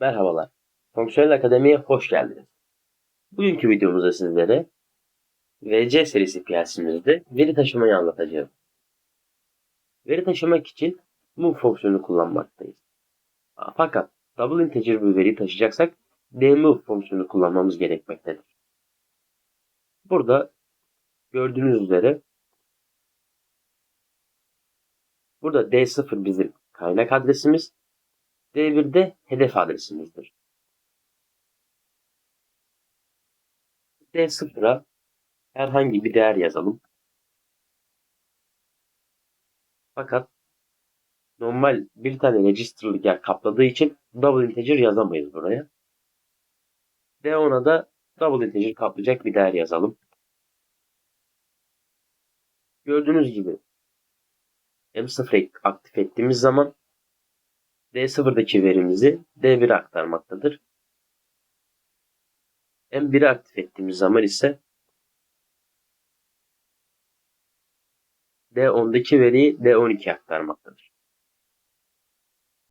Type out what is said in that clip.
Merhabalar. Fonksiyonel Akademi'ye hoş geldiniz. Bugünkü videomuzda sizlere VC serisi piyasimizde veri taşımayı anlatacağım. Veri taşımak için move fonksiyonunu kullanmaktayız. Fakat double integer bir veri taşıyacaksak dmove fonksiyonunu kullanmamız gerekmektedir. Burada gördüğünüz üzere burada D0 bizim kaynak adresimiz, D1 de hedef adresimizdir. D0'a herhangi bir değer yazalım. Fakat normal bir tane register'lık yer kapladığı için double integer yazamayız buraya. D10'a da double integer kaplayacak bir değer yazalım. Gördüğünüz gibi M0'ı aktif ettiğimiz zaman D0'daki verimizi D1'e aktarmaktadır. M1'i aktif ettiğimiz zaman ise D10'daki veriyi D12'ye aktarmaktadır.